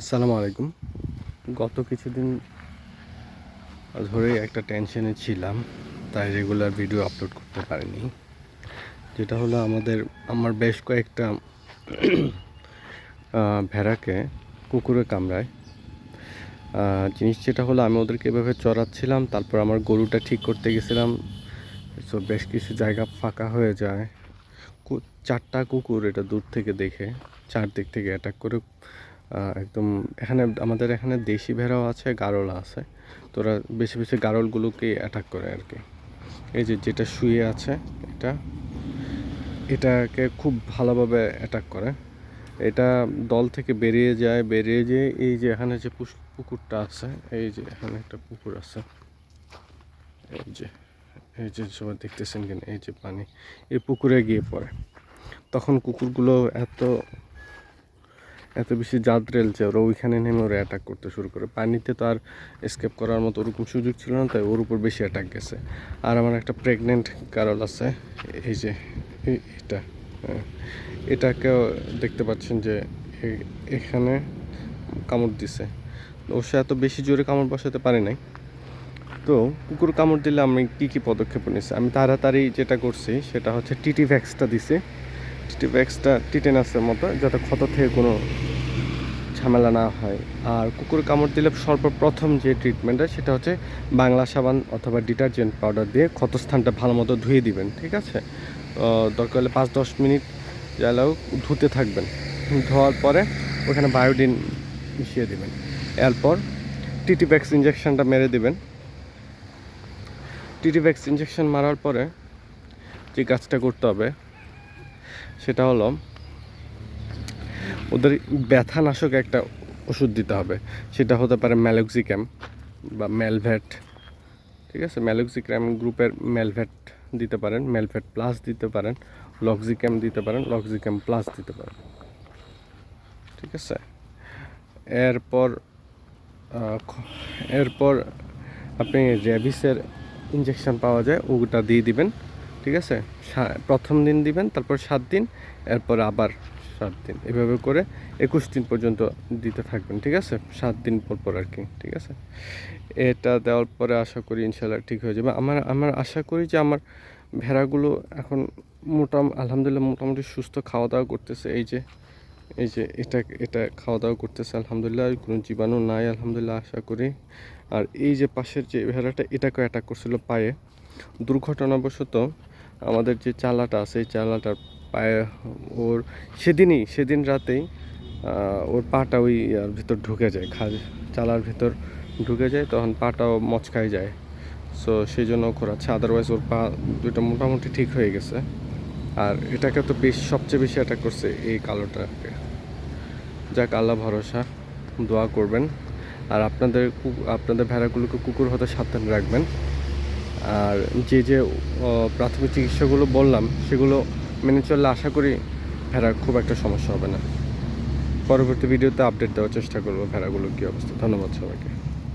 আসসালামু আলাইকুম। গত কিছুদিন ধরে একটা টেনশনে ছিলাম, তাই রেগুলার ভিডিও আপলোড করতে পারিনি। যেটা হলো আমাদের, আমার বেশ কয়েকটা ভেড়াকে কুকুরে কামড়ায়। জিনিস যেটা হলো, আমি ওদেরকে এভাবে চড়াচ্ছিলাম, তারপর আমার গরুটা ঠিক করতে গেছিলাম। তো বেশ কিছু জায়গা ফাঁকা হয়ে যায়। চারটা কুকুর এটা দূর থেকে দেখে, চারদিক থেকে অ্যাটাক করে একদম এখানে, আমাদের এখানে দেশি ভেড়াও আছে, গারল আছে। তো ওরা বেশি বেশি গারলগুলোকে অ্যাটাক করে আর কি। এই যে যেটা শুয়ে আছে, এটা, এটাকে খুব ভালোভাবে অ্যাটাক করে। এটা দল থেকে বেরিয়ে যায়, বেরিয়ে যেয়ে এই যে এখানে যে পুকুরটা আছে, এই যে এখানে একটা পুকুর আছে। এই যে এই যে সবাই দেখতেছেন কিনা, এই যে পানি, এই পুকুরে গিয়ে পড়ে। তখন কুকুরগুলো এত এত বেশি জাত রেলছে ওরা ওইখানে নেমে ওরা অ্যাটাক করতে শুরু করে। পানিতে তো আর এসকেপ করার মতো ওরকম সুযোগ ছিল না, তাই ওর উপর বেশি অ্যাটাক গেছে। আর আমার একটা প্রেগনেন্ট কারল আছে, এই যে এটা হ্যাঁ। এটাকেও দেখতে পাচ্ছেন যে এখানে কামড় দিছে। সাথে এত বেশি জোরে কামড় বসাতে পারি নাই। তো কুকুর কামড় দিলে আমি কী কী পদক্ষেপ নিয়েছি আমি তাড়াতাড়ি যেটা করছি, সেটা হচ্ছে টিটি ভ্যাক্সটা দিছি। টিটি ভ্যাক্সটা টিটেনাসের মতো, যাতে ক্ষত থেকে কোনো ঝামেলা না হয়। আর কুকুর কামড় দিলে সর্বপ্রথম যে ট্রিটমেন্টটা সেটা হচ্ছে বাংলা সাবান অথবা ডিটারজেন্ট পাউডার দিয়ে ক্ষতস্থানটা ভালো মতো ধুয়ে দিবেন, ঠিক আছে? দরকার হলে পাঁচ দশ মিনিট জ্বালাও, ধুতে থাকবেন। ধোয়ার পরে ওখানে বায়োডিন মিশিয়ে দেবেন। এরপর টিটি ভ্যাক্স ইঞ্জেকশনটা মেরে দিবেন। টিটি ভ্যাক্স ইঞ্জেকশন মারার পরে যে কাজটা করতে হবে সেটা হলো ওদের ব্যথানাশক একটা ওষুধ দিতে হবে। সেটা হতে পারে ম্যালক্সিক্যাম বা ম্যালভ্যাট ঠিক আছে? ম্যালক্সিক্যাম গ্রুপের ম্যালভ্যাট দিতে পারেন ম্যালভ্যাট প্লাস দিতে পারেন লক্সিক্যাম দিতে পারেন লক্সিক্যাম প্লাস দিতে পারেন। ঠিক আছে? এরপর এরপর আপনি র্যাবিসের ইঞ্জেকশন পাওয়া যায়, ওটা দিয়ে দিবেন, ঠিক আছে? প্রথম দিন দিবেন, তারপর সাত দিন, এরপর আবার সাত দিন। এভাবে করে একুশ দিন পর্যন্ত দিতে থাকবেন, ঠিক আছে? সাত দিন পর পর আর কি, ঠিক আছে? এটা দেওয়ার পরে আশা করি ইনশাল্লাহ ঠিক হয়ে যাবে। আমার আমার আশা করি যে আমার ভেড়াগুলো এখন মোটাম, আলহামদুলিল্লাহ মোটামুটি সুস্থ খাওয়া দাওয়া করতেছে। এই যে এই যে এটা এটা খাওয়া দাওয়া করতেছে, আলহামদুলিল্লাহ। কোনো জীবাণু নাই, আলহামদুলিল্লাহ, আশা করি। আর এই যে পাশের যে ভেড়াটা এটাকে অ্যাটাক করছিল পায়ে। দুর্ঘটনাবশত আমাদের যে চালাটা আছে, এই চালাটার পায়ে ওর সেদিনই, সেদিন রাতেই ওর পাটা ওই ইয়ার ভিতর ঢুকে যায়, খাল চালার ভিতর ঢুকে যায়, তখন পাটাও মচকায় যায়। সো সেই জন্য ঘোরাচ্ছে। আদারওয়াইজ ওর পা দুটো মোটামুটি ঠিক হয়ে গেছে। আর এটাকে তো বেশ, সবচেয়ে বেশি অ্যাটাক করছে এই কালোটাকে। যাক, আল্লাহ ভরসা। দোয়া করবেন। আর আপনাদের আপনাদের ভেড়াগুলোকে কুকুর হতে সাবধান রাখবেন। আর যে যে প্রাথমিক চিকিৎসাগুলো বললাম, সেগুলো মেনে চললে আশা করি ভেড়ার খুব একটা সমস্যা হবে না। পরবর্তী ভিডিওতে আপডেট দেওয়ার চেষ্টা করব ভেড়াগুলোর কী অবস্থা। ধন্যবাদ সবাইকে।